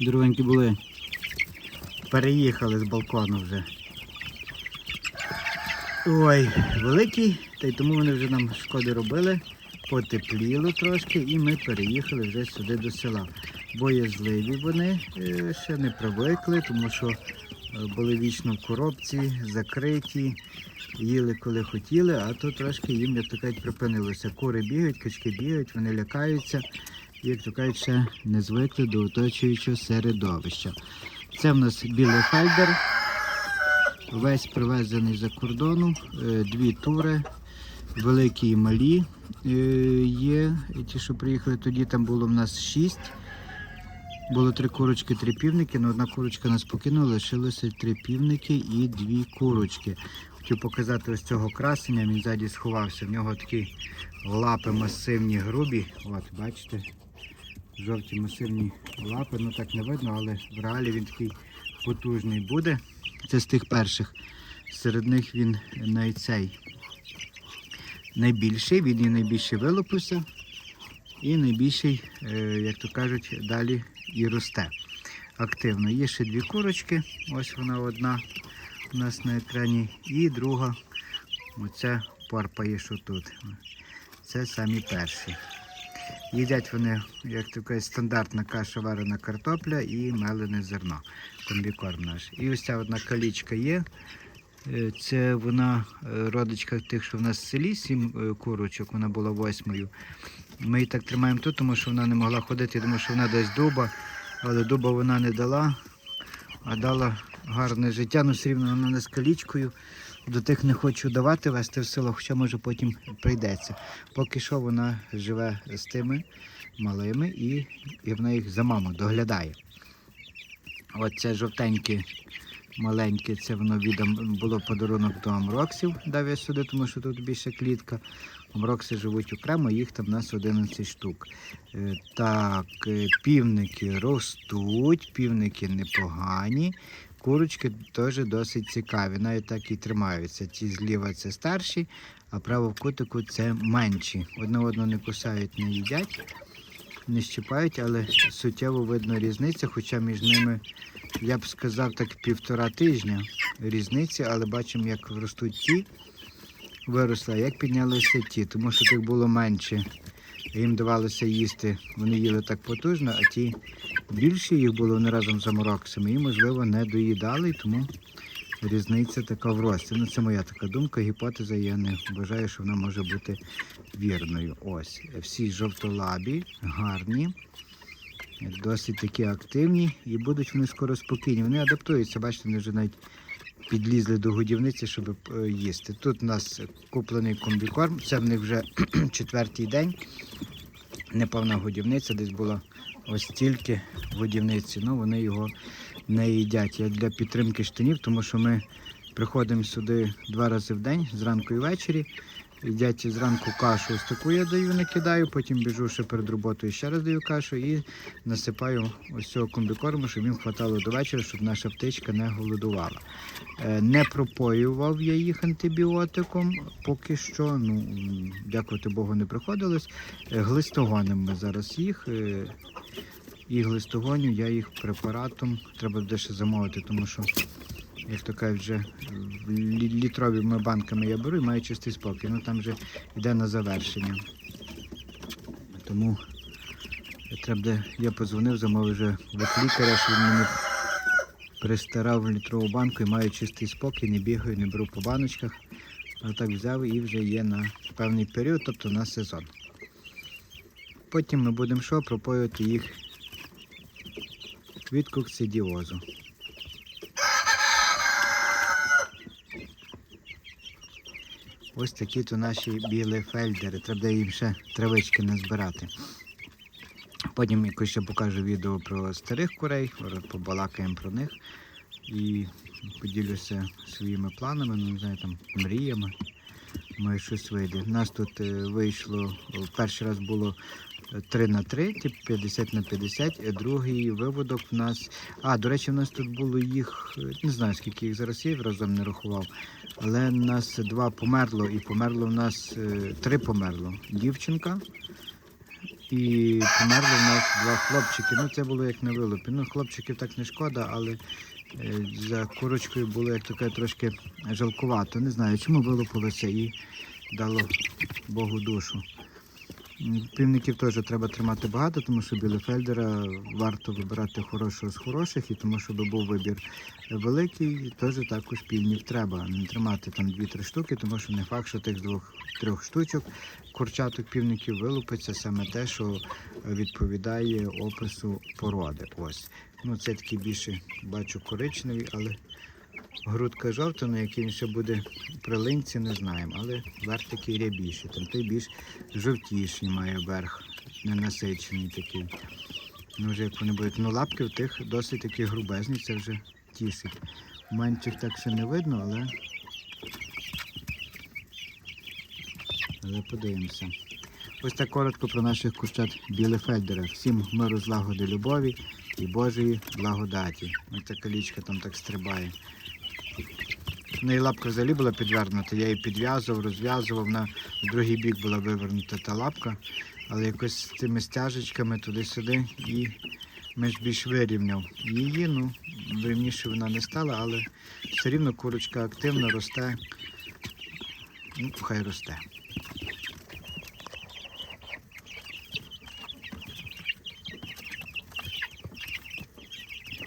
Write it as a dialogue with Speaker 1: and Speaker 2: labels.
Speaker 1: Дорогенькі були. Переїхали з балкону вже. Ой, великі, та й тому вони вже нам шкоди робили. Потепліло трошки і ми переїхали вже сюди до села. Боязливі вони е, ще не привикли, тому що е, були вічно в коробці, закриті, їли коли хотіли, а то трошки їм, як то кажуть, припинилося. Кури бігають, качки бігають, вони лякаються як то кажуть, ще не звикли до оточуючого середовища. Це в нас білий фельдер, весь привезений за кордону, е, дві тури, великі і малі е, є. Ті, що приїхали тоді, там було в нас шість. Було три курочки, три півники, але одна курочка нас покинула, лишилося три півники і дві курочки. Хотів показати ось цього красення, він ззаді сховався. В нього такі лапи масивні, грубі. От, бачите, жовті масивні лапи, ну так не видно, але в реалі він такий потужний буде. Це з тих перших. Серед них він найцей найбільший, він і найбільше вилупився, і найбільший, е, як то кажуть, далі і росте активно. Є ще дві курочки, ось вона одна у нас на екрані, і друга, оця порпає, що тут. Це самі перші. Їдять вони, як така стандартна каша варена картопля і мелене зерно. Комбікорм наш. І ось ця одна калічка є. Е, Це вона е, родичка тих, що в нас в селі, сім е, курочок, вона була восьмою. Ми її так тримаємо тут, тому що вона не могла ходити, тому що вона десь дуба, але дуба вона не дала, а дала гарне життя, ну все рівно вона не з калічкою. До тих не хочу давати вести в село, хоча може потім прийдеться. Поки що вона живе з тими малими і, і вона їх за маму доглядає. Оце жовтенькі маленьке, це воно відом було подарунок до амроксів, дав я сюди, тому що тут більше клітка. Амрокси живуть окремо, їх там у нас 11 штук. Е, Так, е, півники ростуть, півники непогані. Курочки теж досить цікаві, навіть так і тримаються. Ті зліва це старші, а право в кутику це менші. Одне одного не кусають, не їдять, не щипають, але суттєво видно різниця, хоча між ними, я б сказав, так півтора тижня різниці, але бачимо, як ростуть ті, виросли, а як піднялися ті, тому що тих було менше. Їм давалося їсти, вони їли так потужно, а ті більше їх було вони разом з амороксами і, можливо, не доїдали, тому різниця така в рості. Ну, це моя така думка, гіпотеза. Я не вважаю, що вона може бути вірною. Ось, всі жовтолабі, гарні, досить такі активні і будуть вони скоро спокійні. Вони адаптуються, бачите, вони вже навіть підлізли до годівниці, щоб е, їсти. Тут у нас куплений комбікорм, це в них вже четвертий день. Неповна годівниця, десь була ось тільки водівниці, ну вони його не їдять. Я для підтримки штанів, тому що ми приходимо сюди два рази в день, зранку і ввечері. Їдять зранку кашу, ось таку я даю, накидаю, потім біжу ще перед роботою, ще раз даю кашу і насипаю ось цього комбікорму, щоб їм хватало до вечора, щоб наша птичка не голодувала. Е, Не пропоював я їх антибіотиком, поки що, ну, дякувати Богу, не приходилось. Е, Глистогонимо ми зараз їх. е, І глистогоню я їх препаратом треба буде ще замовити, тому що, як то кажуть, вже літровими банками я беру і маю чистий спокій. Ну там вже йде на завершення. Тому треба, я подзвонив, замовив вже в лікаря, щоб він мені пристарав літрову банку і маю чистий спокій, не бігаю, не беру по баночках. А так взяв і вже є на певний період, тобто на сезон. Потім ми будемо що пропоювати їх від коксидіозу. Ось такі то наші білі фельдери. Треба їм ще травички назбирати. Потім якось ще покажу відео про старих курей, побалакаємо про них і поділюся своїми планами, ну не знаю, там мріями. Може щось вийде. У нас тут е, вийшло, перший раз було 3 на 3, тип 50 на 50, а другий виводок в нас. А, до речі, в нас тут було їх, не знаю скільки їх зараз є, разом не рахував. Але в нас два померло, і померло в нас е, три померло. Дівчинка І померли в нас два хлопчики. Ну, це було як на вилупі. Ну, хлопчиків так не шкода, але е, за курочкою було, як кажуть, трошки жалкувато. Не знаю, чому вилупилося і дало Богу душу. Півників теж треба тримати багато, тому що білефельдера варто вибирати хорошого з хороших, і тому, щоб був вибір великий, теж також півнів треба. Не тримати там 2-3 штуки, тому що не факт, що тих двох-трьох штучок курчаток півників вилупиться саме те, що відповідає опису породи. Ось. Ну, це такий більше бачу коричневий, але грудка жовта, на він ще буде при линці, не знаємо. Але верх такий рябіший. Там той більш жовтіший має верх, ненасичений такий. Ну, вже як вони будуть. Ну, лапки в тих досить такі грубезні, це вже тішить. У менших так ще не видно, але. Але подивимося. Ось так коротко про наших курчат Білефельдера. Всім миру, злагоди, любові і Божої благодаті. Ось ця калічка там так стрибає. В неї лапка взагалі була підвернута, я її підв'язував, розв'язував, на другий бік була вивернута та лапка, але якось з цими стяжечками туди-сюди і менш більш вирівняв її. Ну, рівніше вона не стала, але все рівно курочка активно росте. Ну, хай росте.